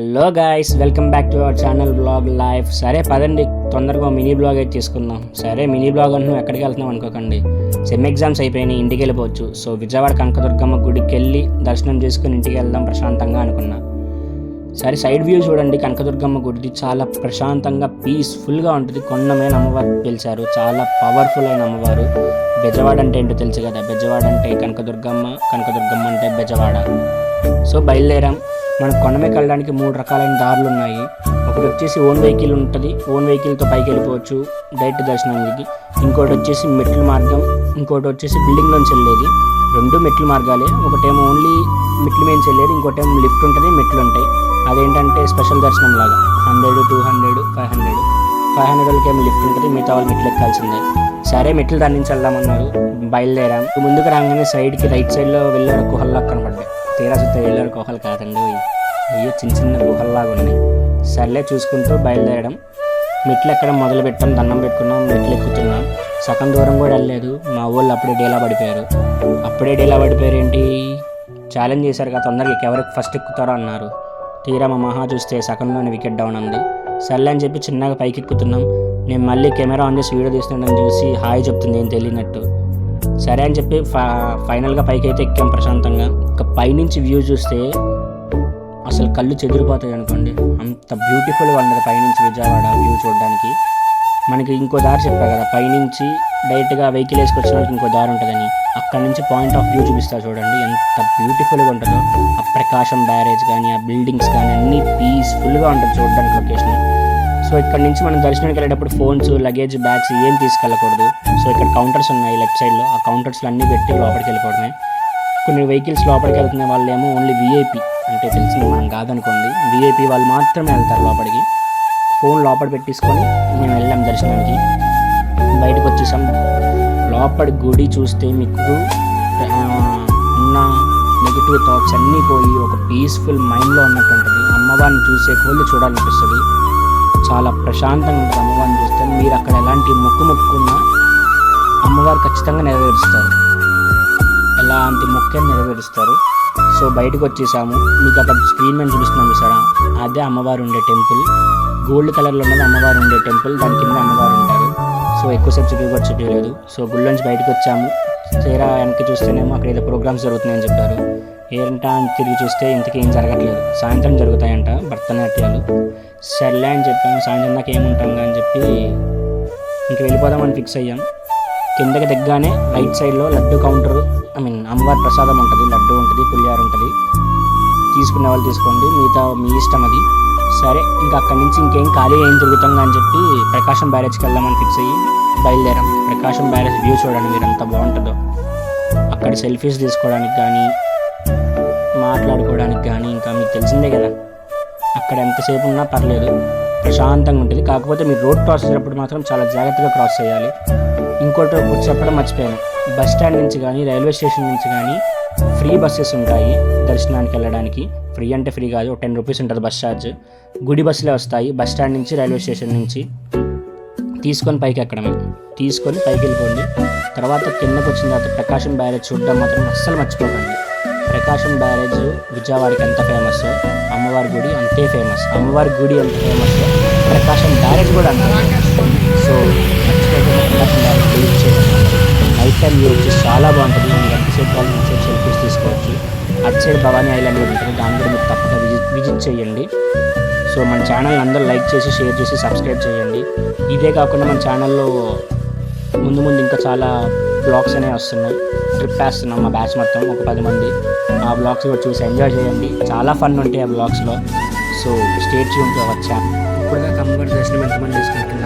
Hello guys welcome back to our channel blog life సరే పదండి. తొందరగా మినీ బ్లాగ్ అయితే తీసుకుందాం సరే మినీ బ్లాగ్ అంటున్నాం ఎక్కడికి వెళ్తున్నాం అనుకోకండి. సెమ్ ఎగ్జామ్స్ అయిపోయినాయి ఇంటికి వెళ్ళిపోవచ్చు. సో విజయవాడ కనకదుర్గమ్మ గుడికి వెళ్ళి దర్శనం చేసుకుని ఇంటికి వెళ్దాం ప్రశాంతంగా అనుకున్నా. సరే సైడ్ వ్యూ చూడండి. కనకదుర్గమ్మ గుడిది చాలా ప్రశాంతంగా పీస్ఫుల్గా ఉంటుంది. కొండమైన అమ్మవారు పిలిచారు. చాలా పవర్ఫుల్ అయిన అమ్మవారు. బెజవాడ అంటే ఏంటో తెలుసు కదా? బెజవాడ అంటే కనకదుర్గమ్మ కనకదుర్గమ్మ అంటే బెజవాడ. సో బయలుదేరాం. మనకు కొండమే వెళ్ళడానికి మూడు రకాలైన దారులు ఉన్నాయి. ఒకటి వచ్చేసి ఓన్ వెహికల్ ఉంటుంది. ఓన్ వెహికల్తో పైకి వెళ్ళిపోవచ్చు డైరెక్ట్ దర్శనానికి ఇంకోటి వచ్చేసి మెట్ల మార్గం. ఇంకోటి వచ్చేసి బిల్డింగ్లోంచి వెళ్ళేది. రెండు మెట్ల మార్గాలే. ఒకటేమో ఓన్లీ మెట్ల మేము వెళ్ళేది. ఇంకోటేమో లిఫ్ట్ ఉంటుంది మెట్లు ఉంటాయి. అదేంటంటే స్పెషల్ దర్శనం లాగా hundred two hundred five hundred. Five hundred వాళ్ళకి ఏమో లిఫ్ట్ ఉంటుంది. మిగతా వాళ్ళు మెట్లు ఎక్కాల్సిందే. సరే మెట్లు దాని నుంచి వెళ్దామన్నారు. బయలుదేరాం. ముందుకు రాగానే సైడ్కి రైట్ సైడ్లో వెళ్ళారు గుహల్లా కనపడ్డాయి తీరా చూస్తే వెళ్ళారు గుహలు కాదండి. అయ్యో చిన్న చిన్న గుహల్లాగా ఉన్నాయి. సర్లే చూసుకుంటూ బయలుదేరడం. మెట్లు ఎక్కడ మొదలు పెట్టాం దండం పెట్టుకున్నాం మెట్లు ఎక్కుతున్నాం సగం దూరం కూడా వెళ్ళలేదు. మా వాళ్ళు అప్పుడే డేలా పడిపోయారు. అప్పుడే డేలా పడిపోయారు ఏంటి? ఛాలెంజ్ చేశారు కదా తొందరగా ఎవరికి ఫస్ట్ ఎక్కుతారో అన్నారు. తీరా మా మహా చూస్తే సగంలోనే వికెట్ డౌన్ ఉంది. సర్లే అని చెప్పి చిన్నగా పైకి ఎక్కుతున్నాం నేను మళ్ళీ కెమెరా ఆన్ చేసి వీడియో తీస్తుండని చూసి హాయ్ చెప్తుంది ఏం తెలియనట్టు. సరే అని చెప్పి ఫైనల్గా పైకి అయితే ఎక్కాం ప్రశాంతంగా. ఒక పైనుంచి వ్యూ చూస్తే అసలు కళ్ళు చెదిరిపోతాయి అనుకోండి. అంత బ్యూటిఫుల్గా ఉండదు పైనుంచి విజయవాడ వ్యూ చూడడానికి. మనకి ఇంకో దారి చెప్పా కదా పైనుంచి డైరెక్ట్గా వెహికల్ వేసుకొచ్చిన వాళ్ళకి ఇంకో దారి ఉంటుందని. అక్కడ నుంచి పాయింట్ ఆఫ్ వ్యూ చూపిస్తా చూడండి ఎంత బ్యూటిఫుల్గా ఉంటుందో. ఆ ప్రకాశం బ్యారేజ్ కానీ ఆ బిల్డింగ్స్ కానీ అన్నీ పీస్ఫుల్గా ఉంటుంది చూడడానికి లొకేషన్. సో ఇక్కడ నుంచి మనం దర్శనానికి వెళ్ళేటప్పుడు ఫోన్స్ లగేజ్ బ్యాగ్స్ ఏం తీసుకెళ్ళకూడదు. సో ఇక్కడ కౌంటర్స్ ఉన్నాయి లెఫ్ట్ సైడ్లో ఆ కౌంటర్స్లో అన్నీ పెట్టి లోపలికి వెళ్ళిపోవడమే. కొన్ని వెహికల్స్ లోపలికి వెళ్తున్న వాళ్ళేమో ఓన్లీ విఐపి అంటే తెలిసిన మనం కాదనుకోండి. విఐపి వాళ్ళు మాత్రమే వెళ్తారు లోపలికి. ఫోన్ లోపల పెట్టేసుకొని మేము వెళ్ళాం దర్శనానికి. బయటకు వచ్చేసాం. లోపలి గుడి చూస్తే మీకు ఉన్న నెగిటివ్ థాట్స్ అన్నీ పోయి ఒక పీస్ఫుల్ మైండ్లో ఉన్నట్టు ఉంటుంది. అమ్మవారిని చూసే కోళ్ళు చూడాలనిపిస్తుంది. చాలా ప్రశాంతంగా ఉంటుంది అమ్మవారిని చూస్తే. మీరు అక్కడ ఎలాంటి మొక్కు మొక్కున్నా అమ్మవారు ఖచ్చితంగా నెరవేరుస్తారు. ఎలాంటి మొక్కని నెరవేరుస్తారు. సో బయటకు వచ్చేసాము. మీకు అక్కడ స్క్రీన్ మీద చూపిస్తున్నాం చూసారా? అదే అమ్మవారు ఉండే టెంపుల్. గోల్డ్ కలర్లో ఉన్నది అమ్మవారు ఉండే టెంపుల్. దాని కింద అమ్మవారు ఉంటారు. సో ఎక్కువసేపు చూపి కూడా చూపించలేదు సో గుళ్ళోంచి బయటకు వచ్చాము. తీరా వెనక్కి చూస్తేనేమో అక్కడ ఏదో ప్రోగ్రామ్స్ జరుగుతున్నాయని చెప్పారు. ఏంటా అని తిరిగి చూస్తే ఇంతకీ ఏం జరగట్లేదు. సాయంత్రం జరుగుతాయంట భరతనాట్యాలు. సర్లే అని చెప్పాము. సాయంత్రం దాకా ఏముంటాం అని చెప్పి ఇంక వెళ్ళిపోదామని ఫిక్స్ అయ్యాం. కిందకి దిగ్గానే రైట్ సైడ్లో లడ్డు కౌంటర్ ఐ మీన్ అమ్మవారి ప్రసాదం ఉంటుంది లడ్డు ఉంటుంది పులిహార ఉంటుంది. తీసుకునే వాళ్ళు తీసుకోండి మిగతా మీ ఇష్టం అది. సరే ఇంకా అక్కడి నుంచి ఇంకేం ఖాళీ ఏం తిరుగుతాం అని చెప్పి ప్రకాశం బ్యారేజ్కి వెళ్దామని ఫిక్స్ అయ్యి బయలుదేరాం. ప్రకాశం బ్యారేజ్ వ్యూ చూడండి మీరు ఎంత బాగుంటుందో. అక్కడ సెల్ఫీస్ తీసుకోవడానికి కానీ మాట్లాడుకోవడానికి కానీ ఇంకా మీకు తెలిసిందే కదా. అక్కడ ఎంతసేపు ఉన్నా పర్లేదు. ప్రశాంతంగా ఉంటుంది. కాకపోతే మీరు రోడ్ క్రాస్ చేసేటప్పుడు మాత్రం చాలా జాగ్రత్తగా క్రాస్ చేయాలి. ఇంకోటి ఒకటి చెప్పడం మర్చిపోయాను. బస్ స్టాండ్ నుంచి కానీ రైల్వే స్టేషన్ నుంచి కానీ ఫ్రీ బస్సెస్ ఉంటాయి దర్శనానికి వెళ్ళడానికి. ఫ్రీ అంటే ఫ్రీ కాదు. టెన్ రూపీస్ ఉంటుంది బస్ ఛార్జ్. గుడి బస్సులే వస్తాయి. బస్ స్టాండ్ నుంచి రైల్వే స్టేషన్ నుంచి తీసుకొని పైకి ఎక్కడమే. తీసుకొని పైకి వెళ్ళిపోండి. తర్వాత కిందకు వచ్చిన తర్వాత ప్రకాశం బ్యారేజ్ చూడడం మాత్రం అస్సలు మర్చిపోకండి. ప్రకాశం బ్యారేజ్ విజయవాడకి ఎంత ఫేమస్ అమ్మవారి గుడి అంతే ఫేమస్. అమ్మవారి గుడి ఎంత ఫేమస్ ప్రకాశం బ్యారేజ్ కూడా అంతే సో మర్చిపోకుండా ప్రకాశం బ్యారేజ్ విజిట్ చేయండి. నైట్ టైం వ్యూ వచ్చి చాలా బాగుంటుంది. మీరు ఎంతసేపు వాళ్ళు నుంచి సెల్ఫీస్ తీసుకోవచ్చు. అటు సైడ్ భవానీ ఐలాండ్ కూడా ఉంటుంది. దాన్ని కూడా మీరు తప్పక విజిట్ విజిట్ చేయండి. సో మన ఛానల్ అందరూ లైక్ చేసి షేర్ చేసి సబ్స్క్రైబ్ చేయండి. ఇదే కాకుండా మన ఛానల్లో ముందు ముందు ఇంకా చాలా బ్లాగ్స్ అనేవి వస్తున్నాయి. ట్రిప్ వేస్తున్నాం మా బ్యాచ్ మొత్తం ఒక పది మంది. ఆ బ్లాగ్స్ కూడా చూసి ఎంజాయ్ చేయండి. చాలా ఫన్ ఉంటాయి ఆ బ్లాగ్స్లో. సో స్టేట్ ట్యూన్తో వచ్చా. ఇప్పుడు దాకా అమ్మగారి దర్శనం ఎంతమంది చేసుకుంటుందో